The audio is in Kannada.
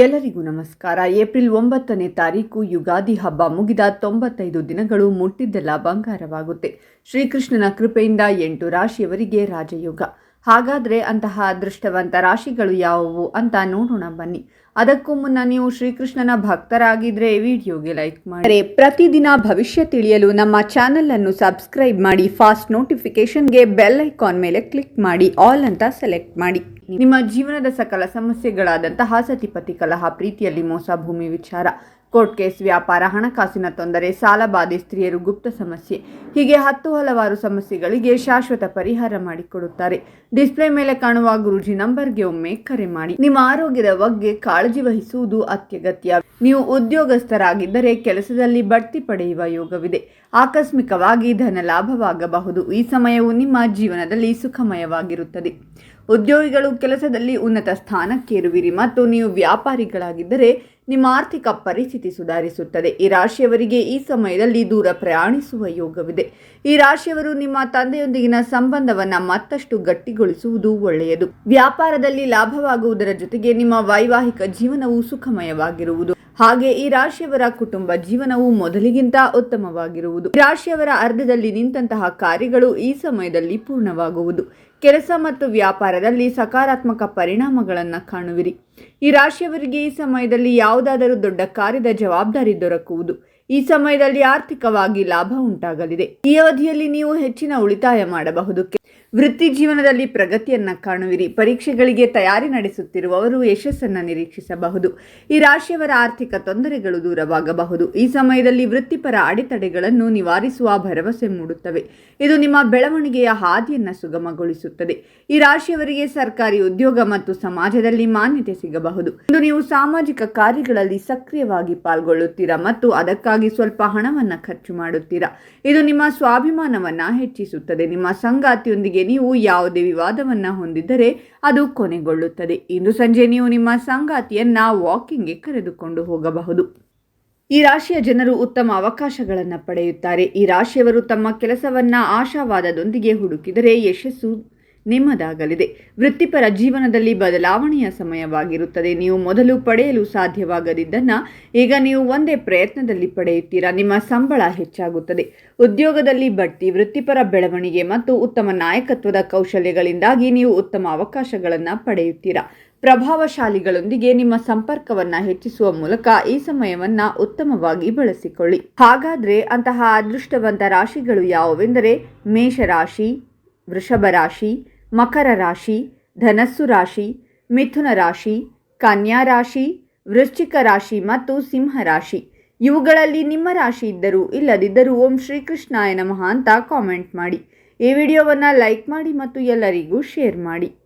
ಎಲ್ಲರಿಗೂ ನಮಸ್ಕಾರ. ಏಪ್ರಿಲ್ ಒಂಬತ್ತನೇ ತಾರೀಕು ಯುಗಾದಿ ಹಬ್ಬ ಮುಗಿದ ತೊಂಬತ್ತೈದು ದಿನಗಳು ಮುಟ್ಟಿದ್ದೆಲ್ಲ ಬಂಗಾರವಾಗುತ್ತೆ. ಶ್ರೀಕೃಷ್ಣನ ಕೃಪೆಯಿಂದ ಎಂಟು ರಾಶಿಯವರಿಗೆ ರಾಜಯೋಗ. ಹಾಗಾದರೆ ಅಂತಹ ಅದೃಷ್ಟವಂತ ರಾಶಿಗಳು ಯಾವುವು ಅಂತ ನೋಡೋಣ ಬನ್ನಿ. ಅದಕ್ಕೂ ಮುನ್ನ ನೀವು ಶ್ರೀಕೃಷ್ಣನ ಭಕ್ತರಾಗಿದ್ದರೆ ವಿಡಿಯೋಗೆ ಲೈಕ್ ಮಾಡಿ. ಪ್ರತಿದಿನ ಭವಿಷ್ಯ ತಿಳಿಯಲು ನಮ್ಮ ಚಾನಲನ್ನು ಸಬ್ಸ್ಕ್ರೈಬ್ ಮಾಡಿ, ಫಾಸ್ಟ್ ನೋಟಿಫಿಕೇಷನ್ಗೆ ಬೆಲ್ ಐಕಾನ್ ಮೇಲೆ ಕ್ಲಿಕ್ ಮಾಡಿ, ಆಲ್ ಅಂತ ಸೆಲೆಕ್ಟ್ ಮಾಡಿ. ನಿಮ್ಮ ಜೀವನದ ಸಕಲ ಸಮಸ್ಯೆಗಳಾದಂತಹ ಸತಿಪತಿ ಕಲಹ ಪ್ರೀತಿಯಲ್ಲಿ ಮೋಸ ಭೂಮಿ ವಿಚಾರ ಕೋರ್ಟ್ ಕೇಸ್ ವ್ಯಾಪಾರ, ಹಣಕಾಸಿನ ತೊಂದರೆ, ಸಾಲ ಬಾಧೆ, ಸ್ತ್ರೀಯರು ಗುಪ್ತ ಸಮಸ್ಯೆ. ಹೀಗೆ ಹತ್ತು ಹಲವಾರು ಸಮಸ್ಯೆಗಳಿಗೆ ಶಾಶ್ವತ ಪರಿಹಾರ ಮಾಡಿಕೊಡುತ್ತಾರೆ. ಡಿಸ್ಪ್ಲೇ ಮೇಲೆ ಕಾಣುವ ಗುರುಜಿ ನಂಬರ್ಗೆ ಒಮ್ಮೆ ಕರೆ ಮಾಡಿ. ನಿಮ್ಮ ಆರೋಗ್ಯದ ಬಗ್ಗೆ ಕಾಳಜಿ ವಹಿಸುವುದು ಅತ್ಯಗತ್ಯ. ನೀವು ಉದ್ಯೋಗಸ್ಥರಾಗಿದ್ದರೆ ಕೆಲಸದಲ್ಲಿ ಬಡ್ತಿ ಪಡೆಯುವ ಯೋಗವಿದೆ. ಆಕಸ್ಮಿಕವಾಗಿ ಧನ ಲಾಭವಾಗಬಹುದು. ಈ ಸಮಯವು ನಿಮ್ಮ ಜೀವನದಲ್ಲಿ ಸುಖಮಯವಾಗಿರುತ್ತದೆ. ಉದ್ಯೋಗಿಗಳು ಕೆಲಸದಲ್ಲಿ ಉನ್ನತ ಸ್ಥಾನಕ್ಕೇರುವಿರಿ ಮತ್ತು ನೀವು ವ್ಯಾಪಾರಿಗಳಾಗಿದ್ದರೆ ನಿಮ್ಮ ಆರ್ಥಿಕ ಪರಿಸ್ಥಿತಿ ಸುಧಾರಿಸುತ್ತದೆ. ಈ ರಾಶಿಯವರಿಗೆ ಈ ಸಮಯದಲ್ಲಿ ದೂರ ಪ್ರಯಾಣಿಸುವ ಯೋಗವಿದೆ. ಈ ರಾಶಿಯವರು ನಿಮ್ಮ ತಂದೆಯೊಂದಿಗಿನ ಸಂಬಂಧವನ್ನು ಮತ್ತಷ್ಟು ಗಟ್ಟಿಗೊಳಿಸುವುದು ಒಳ್ಳೆಯದು. ವ್ಯಾಪಾರದಲ್ಲಿ ಲಾಭವಾಗುವುದರ ಜೊತೆಗೆ ನಿಮ್ಮ ವೈವಾಹಿಕ ಜೀವನವು ಸುಖಮಯವಾಗಿರುವುದು. ಹಾಗೆ ಈ ರಾಶಿಯವರ ಕುಟುಂಬ ಜೀವನವು ಮೊದಲಿಗಿಂತ ಉತ್ತಮವಾಗಿರುವುದು. ರಾಶಿಯವರ ಅರ್ಧದಲ್ಲಿ ನಿಂತಹ ಕಾರ್ಯಗಳು ಈ ಸಮಯದಲ್ಲಿ ಪೂರ್ಣವಾಗುವುದು. ಕೆಲಸ ಮತ್ತು ವ್ಯಾಪಾರದಲ್ಲಿ ಸಕಾರಾತ್ಮಕ ಪರಿಣಾಮಗಳನ್ನು ಕಾಣುವಿರಿ. ಈ ರಾಶಿಯವರಿಗೆ ಈ ಸಮಯದಲ್ಲಿ ಯಾವುದಾದರೂ ದೊಡ್ಡ ಕಾರ್ಯದ ಜವಾಬ್ದಾರಿ ದೊರಕುವುದು. ಈ ಸಮಯದಲ್ಲಿ ಆರ್ಥಿಕವಾಗಿ ಲಾಭ ಉಂಟಾಗಲಿದೆ. ಈ ಅವಧಿಯಲ್ಲಿ ನೀವು ಹೆಚ್ಚಿನ ಉಳಿತಾಯ ಮಾಡಬಹುದು. ವೃತ್ತಿ ಜೀವನದಲ್ಲಿ ಪ್ರಗತಿಯನ್ನ ಕಾಣುವಿರಿ. ಪರೀಕ್ಷೆಗಳಿಗೆ ತಯಾರಿ ನಡೆಸುತ್ತಿರುವವರು ಯಶಸ್ಸನ್ನು ನಿರೀಕ್ಷಿಸಬಹುದು. ಈ ರಾಶಿಯವರ ಆರ್ಥಿಕ ತೊಂದರೆಗಳು ದೂರವಾಗಬಹುದು. ಈ ಸಮಯದಲ್ಲಿ ವೃತ್ತಿಪರ ಅಡೆತಡೆಗಳನ್ನು ನಿವಾರಿಸುವ ಭರವಸೆ ಮೂಡುತ್ತವೆ. ಇದು ನಿಮ್ಮ ಬೆಳವಣಿಗೆಯ ಹಾದಿಯನ್ನು ಸುಗಮಗೊಳಿಸುತ್ತದೆ. ಈ ರಾಶಿಯವರಿಗೆ ಸರ್ಕಾರಿ ಉದ್ಯೋಗ ಮತ್ತು ಸಮಾಜದಲ್ಲಿ ಮಾನ್ಯತೆ ಸಿಗಬಹುದು. ಇಂದು ನೀವು ಸಾಮಾಜಿಕ ಕಾರ್ಯಗಳಲ್ಲಿ ಸಕ್ರಿಯವಾಗಿ ಪಾಲ್ಗೊಳ್ಳುತ್ತೀರಾ ಮತ್ತು ಅದಕ್ಕಾಗಿ ಸ್ವಲ್ಪ ಹಣವನ್ನು ಖರ್ಚು ಮಾಡುತ್ತೀರಾ? ಇದು ನಿಮ್ಮ ಸ್ವಾಭಿಮಾನವನ್ನು ಹೆಚ್ಚಿಸುತ್ತದೆ. ನಿಮ್ಮ ಸಂಗಾತಿಯೊಂದಿಗೆ ನೀವು ಯಾವುದೇ ವಿವಾದವನ್ನು ಹೊಂದಿದ್ದರೆ ಅದು ಕೊನೆಗೊಳ್ಳುತ್ತದೆ. ಇಂದು ಸಂಜೆ ನೀವು ನಿಮ್ಮ ಸಂಗಾತಿಯನ್ನ ವಾಕಿಂಗ್ಗೆ ಕರೆದುಕೊಂಡು ಹೋಗಬಹುದು. ಈ ರಾಶಿಯ ಜನರು ಉತ್ತಮ ಅವಕಾಶಗಳನ್ನು ಪಡೆಯುತ್ತಾರೆ. ಈ ರಾಶಿಯವರು ತಮ್ಮ ಕೆಲಸವನ್ನು ಆಶಾವಾದದೊಂದಿಗೆ ಹುಡುಕಿದರೆ ಯಶಸ್ಸು ನಿಮ್ಮದಾಗಲಿದೆ. ವೃತ್ತಿಪರ ಜೀವನದಲ್ಲಿ ಬದಲಾವಣೆಯ ಸಮಯವಾಗಿರುತ್ತದೆ. ನೀವು ಮೊದಲು ಪಡೆಯಲು ಸಾಧ್ಯವಾಗದಿದ್ದನ್ನು ಈಗ ನೀವು ಒಂದೇ ಪ್ರಯತ್ನದಲ್ಲಿ ಪಡೆಯುತ್ತೀರಾ? ನಿಮ್ಮ ಸಂಬಳ ಹೆಚ್ಚಾಗುತ್ತದೆ. ಉದ್ಯೋಗದಲ್ಲಿ ಬಡ್ತಿ, ವೃತ್ತಿಪರ ಬೆಳವಣಿಗೆ ಮತ್ತು ಉತ್ತಮ ನಾಯಕತ್ವದ ಕೌಶಲ್ಯಗಳಿಂದಾಗಿ ನೀವು ಉತ್ತಮ ಅವಕಾಶಗಳನ್ನು ಪಡೆಯುತ್ತೀರಾ? ಪ್ರಭಾವಶಾಲಿಗಳೊಂದಿಗೆ ನಿಮ್ಮ ಸಂಪರ್ಕವನ್ನ ಹೆಚ್ಚಿಸುವ ಮೂಲಕ ಈ ಸಮಯವನ್ನ ಉತ್ತಮವಾಗಿ ಬಳಸಿಕೊಳ್ಳಿ. ಹಾಗಾದ್ರೆ ಅಂತಹ ಅದೃಷ್ಟವಂತ ರಾಶಿಗಳು ಯಾವುವೆಂದರೆ ಮೇಷರಾಶಿ ವೃಷಭ ರಾಶಿ ಮಕರ ರಾಶಿ, ಧನಸ್ಸು ರಾಶಿ, ಮಿಥುನ ರಾಶಿ, ಕನ್ಯಾ ರಾಶಿ, ವೃಶ್ಚಿಕ ರಾಶಿ ಮತ್ತು ಸಿಂಹ ರಾಶಿ. ಇವುಗಳಲ್ಲಿ ನಿಮ್ಮ ರಾಶಿ ಇದ್ದರೂ ಇಲ್ಲದಿದ್ದರೂ ಓಂ ಶ್ರೀಕೃಷ್ಣಾಯ ನಮಃ ಅಂತ ಕಾಮೆಂಟ್ ಮಾಡಿ. ಈ ವಿಡಿಯೋವನ್ನು ಲೈಕ್ ಮಾಡಿ ಮತ್ತು ಎಲ್ಲರಿಗೂ ಶೇರ್ ಮಾಡಿ.